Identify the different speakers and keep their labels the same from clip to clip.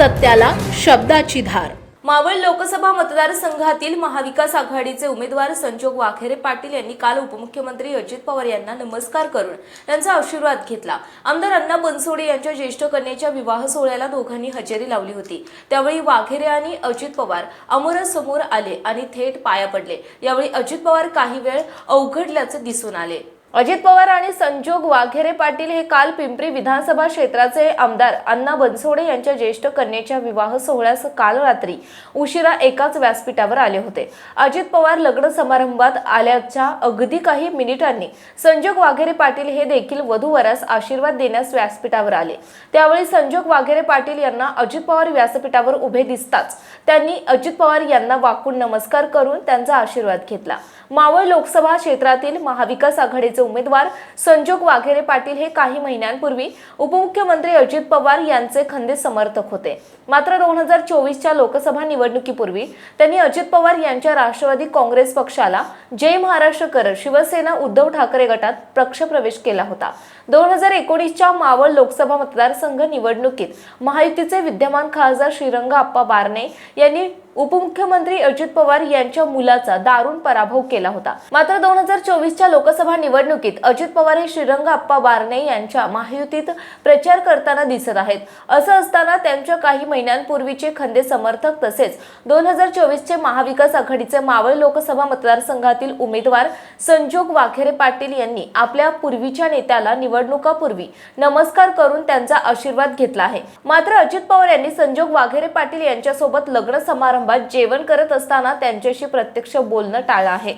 Speaker 1: सत्याला शब्दाची धार.
Speaker 2: मावळ लोकसभा मतदारसंघातील महाविकास आघाडीचे उमेदवार संजोग वाखेरे पाटील यांनी काल उपमुख्यमंत्री अजित पवार यांना नमस्कार करून त्यांचा आशीर्वाद घेतला. आमदार अण्णा बनसोडे यांच्या ज्येष्ठ कन्येच्या विवाह सोहळ्याला दोघांनी हजेरी लावली होती. त्यावेळी वाघेरे आणि अजित पवार अमोरासमोर आले आणि थेट पाया पडले. यावेळी अजित पवार काही वेळ अवघडल्याचे दिसून आले. अजित पवार आणि संजोग वाघेरे पाटील हे काल पिंपरी विधानसभा क्षेत्राचे आमदार अण्णा बनसोडे यांच्या ज्येष्ठ कन्येच्या विवाह सोहळ्यास काल रात्री उशिरा एकाच व्यासपीठावर आले होते. अजित पवार लग्न समारंभात आल्याच्या अगदी काही मिनिटांनी संजोग वाघेरे पाटील हे देखील वधूवरास आशीर्वाद देण्यास व्यासपीठावर आले. त्यावेळी संजोग वाघेरे पाटील यांना अजित पवार व्यासपीठावर उभे दिसताच त्यांनी अजित पवार यांना वाकून नमस्कार करून त्यांचा आशीर्वाद घेतला. मावळ लोकसभा क्षेत्रातील महाविकास आघाडीचे उमेदवार संजोग वाघेरे पाटील हे काही महिन्यांपूर्वी उपमुख्यमंत्री अजित पवार यांचे खंदे समर्थक होते. मात्र दोन हजार चोवीसच्या लोकसभा निवडणुकीपूर्वी त्यांनी अजित पवार यांच्या राष्ट्रवादी काँग्रेस पक्षाला जय महाराष्ट्र कर शिवसेना उद्धव ठाकरे गटात पक्षप्रवेश केला होता. दोन हजार एकोणीसच्या मावळ लोकसभा मतदारसंघ निवडणुकीत महायुतीचे विद्यमान खासदार श्रीरंग आप्पा बारणे यांनी उपमुख्यमंत्री अजित पवार यांच्या मुलाचा दारुण पराभव केला होता. मात्र दोन हजार चोवीसच्या लोकसभा निवडणुकीत अजित पवार हे श्रीरंग आप्पा बारणे यांच्या महायुतीत प्रचार करताना दिसत आहेत. असं असताना त्यांच्या काही महिन्यांपूर्वीचे खंदे समर्थक तसेच दोन हजार चोवीसचे महाविकास आघाडीचे मावळ लोकसभा मतदारसंघातील उमेदवार संजोग वाखेरे पाटील यांनी आपल्या पूर्वीच्या नेत्याला निवडणुकापूर्वी नमस्कार करून त्यांचा आशीर्वाद घेतला आहे. मात्र अजित पवार यांनी संजोग वाघेरे पाटील यांच्यासोबत लग्न समारंभ समारंभात जेवण करत असताना त्यांच्याशी प्रत्यक्ष बोलणं टाळलं आहे.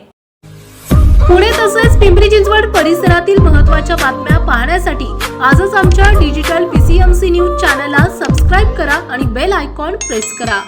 Speaker 1: पुणे तसेच पिंपरी चिंचवड परिसरातील महत्त्वाच्या बातम्या पाहण्यासाठी आजच आमच्या डिजिटल पीसीएमसी न्यूज चॅनलला सबस्क्राईब करा आणि बेल आयकॉन प्रेस करा.